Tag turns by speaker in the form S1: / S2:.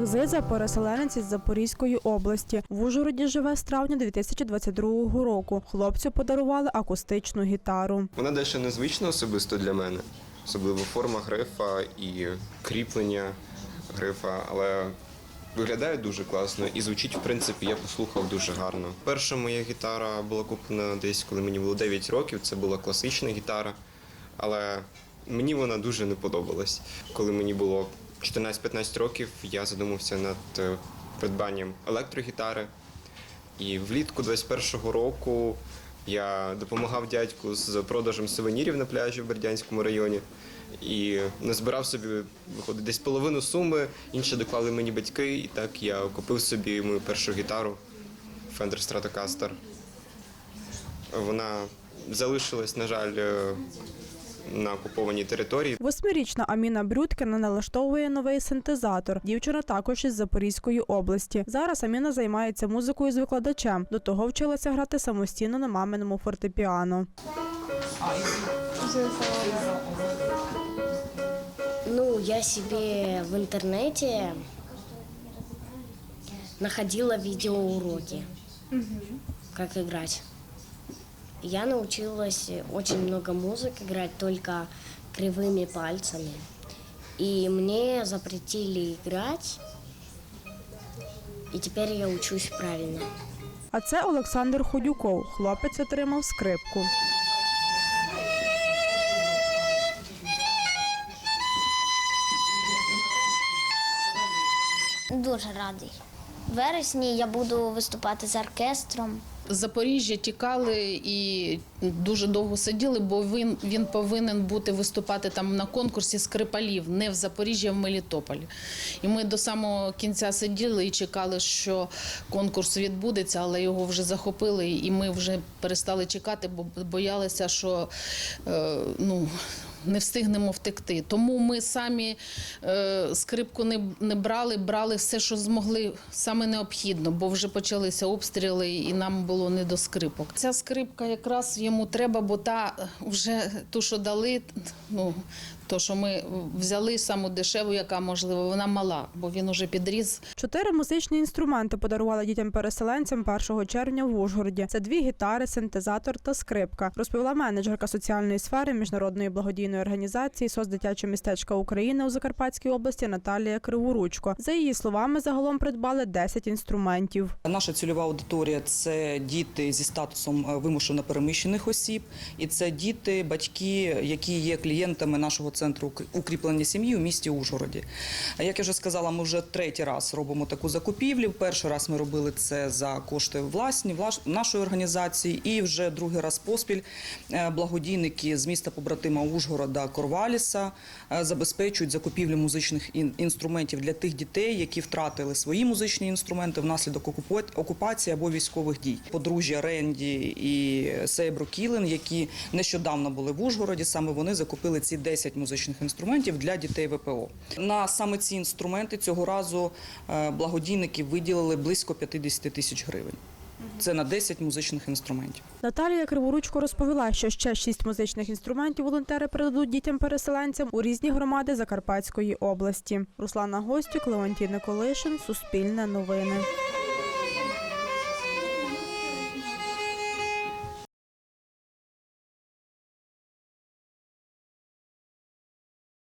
S1: Олег Зиза переселенець із Запорізької області. В Ужгороді живе з травня 2022 року. Хлопцю подарували акустичну гітару.
S2: Вона дещо незвична особисто для мене, особливо форма грифа і кріплення грифа, але виглядає дуже класно і звучить, в принципі, я послухав дуже гарно. Перша моя гітара була куплена десь, коли мені було 9 років. Це була класична гітара, але мені вона дуже не подобалась. Коли мені було 14-15 років, я задумався над е, придбанням електрогітари. І влітку 21-го року я допомагав дядьку з продажем сувенірів на пляжі в Бердянському районі. І назбирав собі, виходить, десь половину суми, інше доклали мені батьки, і так я купив собі мою першу гітару Fender Stratocaster. Вона залишилась, на жаль, е, на окупованій території.
S1: Восьмирічна Аміна Брюткіна налаштовує новий синтезатор. Дівчина також із Запорізької області. Зараз Аміна займається музикою з викладачем. До того вчилася грати самостійно на маминому фортепіано.
S3: Ну, я себе в интернете находила видеоуроки, как играть. Я научилась очень много музык играть только кривыми пальцами. И мне запретили играть, и теперь я учусь правильно.
S1: А це Олександр Ходюков. Хлопець отримав скрипку.
S4: Дуже радий. В вересні я буду виступати з оркестром.
S5: З Запоріжжя тікали і дуже довго сиділи, бо він, він повинен бути виступати там на конкурсі скрипалів, не в Запоріжжі, а в Мелітополі. І ми до самого кінця сиділи і чекали, що конкурс відбудеться, але його вже захопили, і ми вже перестали чекати, бо боялися, що е, ну. Не встигнемо втекти. Тому ми самі е, скрипку не, не брали, брали все, що змогли, саме необхідно, бо вже почалися обстріли і нам було не до скрипок. Ця скрипка якраз йому треба, бо та вже ту, що дали, ну то, що ми взяли саму дешеву, яка можливо, вона мала, бо він уже підріс.
S1: Чотири музичні інструменти подарували дітям-переселенцям 1 червня в Ужгороді. Це дві гітари, синтезатор та скрипка. Розповіла менеджерка соціальної сфери міжнародної благодійної організації «СОС дитячого містечка України у Закарпатській області Наталія Криворучко. За її словами, загалом придбали 10 інструментів.
S6: Наша цільова аудиторія це діти зі статусом е, вимушено переміщених осіб, і це діти, батьки, які є клієнтами нашого центру укр- укріплення сім'ї у місті Ужгороді. Як я вже сказала, ми вже третій раз робимо таку закупівлю. Перший раз ми робили це за кошти власні нашої організації, і вже другий раз поспіль е, благодійники з міста побратима Ужгорода Корваліса е, забезпечують закупівлю музичних інструментів для тих дітей, які втратили свої музичні інструменти внаслідок окупа- окупації або військових дій. Подружжя Ренді і Сейбро Кілен, які нещодавно були в Ужгороді, саме вони закупили ці 10 музичних інструментів для дітей ВПО. На саме ці інструменти цього разу е, благодійники виділили близько 50 тисяч гривень. Це на 10 музичних інструментів.
S1: Наталія Криворучко розповіла, що ще шість музичних інструментів волонтери передадуть дітям-переселенцям у різні громади Закарпатської області. Руслана Гостюк, Леонтій Николишин, Суспільне новини.